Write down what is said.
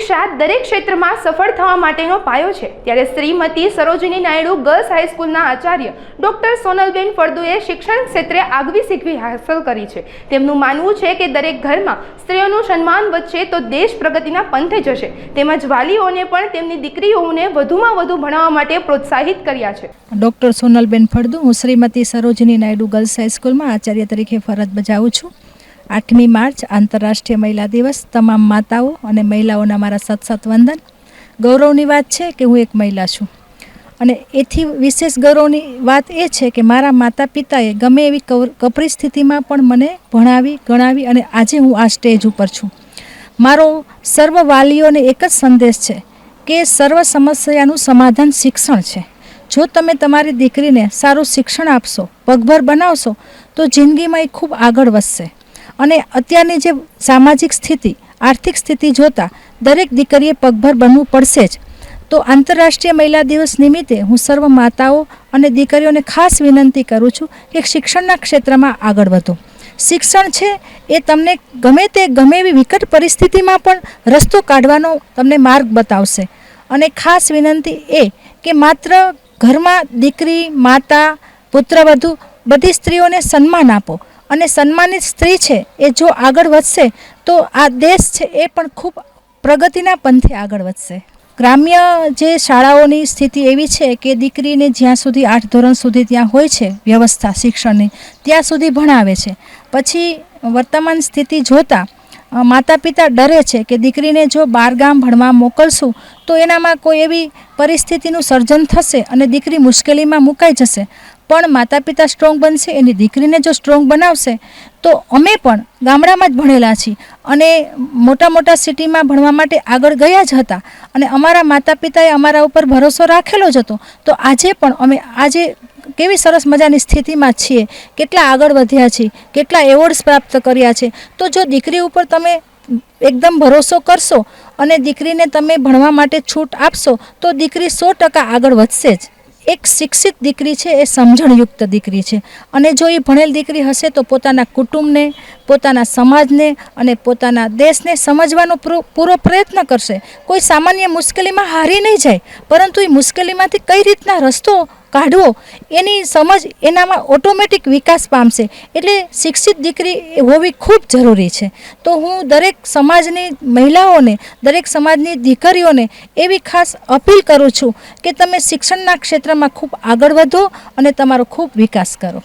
શિક્ષા દરેક ક્ષેત્રમાં સફળ થવા માટેનો પાયો છે. ત્યારે શ્રીમતી સરોજિની નાયડુ ગર્લ્સ હાઈસ્કૂલના આચાર્ય ડોક્ટર સોનલબેન ફળદુએ શિક્ષણ ક્ષેત્રે આગવી શીખવી હાંસલ કરી છે. તેમનું માનવું છે કે દરેક ઘરમાં સ્ત્રીઓનું સન્માન વધશે તો દેશ પ્રગતિના પંથે જશે. તેમજ વાલીઓને પણ તેમની દીકરીઓને વધુમાં વધુ ભણાવવા માટે પ્રોત્સાહિત કર્યા છે. ડોક્ટર સોનલબેન ફળદુ, હું શ્રીમતી સરોજિની નાયડુ ગર્લ્સ હાઈસ્કૂલમાં આચાર્ય તરીકે ફરજ બજાવું છું. આઠમી માર્ચ આંતરરાષ્ટ્રીય મહિલા દિવસ. તમામ માતાઓ અને મહિલાઓના મારા સત સત વંદન. ગૌરવની વાત છે કે હું એક મહિલા છું. અને એથી વિશેષ ગૌરવની વાત એ છે કે મારા માતા પિતાએ ગમે એવી કપરી સ્થિતિમાં પણ મને ભણાવી, ગણાવી અને આજે હું આ સ્ટેજ ઉપર છું. મારો સર્વ વાલીઓને એક જ સંદેશ છે કે સર્વ સમસ્યાનું સમાધાન શિક્ષણ છે. જો તમે તમારી દીકરીને સારું શિક્ષણ આપશો, પગભર બનાવશો, તો જિંદગીમાં એ ખૂબ આગળ વધશે. અને અત્યારની જે સામાજિક સ્થિતિ, આર્થિક સ્થિતિ જોતાં દરેક દીકરીએ પગભર બનવું પડશે જ. તો આંતરરાષ્ટ્રીય મહિલા દિવસ નિમિત્તે હું સર્વ માતાઓ અને દીકરીઓને ખાસ વિનંતી કરું છું કે શિક્ષણના ક્ષેત્રમાં આગળ વધો. શિક્ષણ છે એ તમને ગમે તે ગમે એવી વિકટ પરિસ્થિતિમાં પણ રસ્તો કાઢવાનો તમને માર્ગ બતાવશે. અને ખાસ વિનંતી એ કે માત્ર ઘરમાં દીકરી, માતા પુત્રવધુ બધી સ્ત્રીઓને સન્માન આપો. અને સન્માનિત સ્ત્રી છે, એ જો આગળ વધશે, તો આ દેશ છે એ પણ ખૂબ પ્રગતિના પંથે આગળ વધશે. ગ્રામ્ય જે શાળાઓની સ્થિતિ એવી છે કે દીકરીને જ્યાં સુધી આઠ ધોરણ સુધી ત્યાં હોય છે વ્યવસ્થા, શિક્ષણની, ત્યાં સુધી ભણાવે છે. પછી વર્તમાન સ્થિતિ જોતાં માતા પિતા ડરે છે કે દીકરીને જો બારગામ ભણવા મોકલશું, તો એનામાં કોઈ એવી પરિસ્થિતિનું સર્જન થશે અને દીકરી મુશ્કેલીમાં મુકાઈ જશે. પણ માતા પિતા સ્ટ્રોંગ બનશે, એની દીકરીને જો સ્ટ્રોંગ બનાવશે, તો અમે પણ ગામડામાં જ ભણેલા છીએ. અને મોટા મોટા સિટીમાં ભણવા માટે આગળ ગયા જ હતા. અને અમારા માતા પિતાએ અમારા ઉપર ભરોસો રાખેલો જ હતો. તો આજે પણ અમે આજે કેવી સરસ મજાની સ્થિતિમાં છીએ. કેટલા આગળ વધ્યા છીએ કેટલા એવોર્ડ્સ પ્રાપ્ત કર્યા છે. તો જો દીકરી ઉપર તમે એકદમ ભરોસો કરશો અને દીકરીને તમે ભણવા માટે છૂટ આપશો, તો દીકરી સો ટકા આગળ વધશે જ. એક શિક્ષિત દીકરી છે, એ સમજણયુક્ત દીકરી છે. અને જો એ ભણેલ દીકરી હશે તો પોતાના કુટુંબને, પોતાના સમાજને અને પોતાના દેશને સમજવાનો પૂરો પૂરો પ્રયત્ન કરશે. કોઈ સામાન્ય મુશ્કેલીમાં હારી નહીં જાય, પરંતુ એ મુશ્કેલીમાંથી કઈ રીતના રસ્તો કાઢવો, એની સમજ એનામાં ઓટોમેટિક વિકાસ પામશે. એટલે શિક્ષિત દીકરી હોવી ખૂબ જરૂરી છે. તો હું દરેક સમાજની મહિલાઓને, દરેક સમાજની દીકરીઓને એવી ખાસ અપીલ કરું છું કે તમે શિક્ષણના ક્ષેત્રમાં ખૂબ આગળ વધો અને તમારો ખૂબ વિકાસ કરો.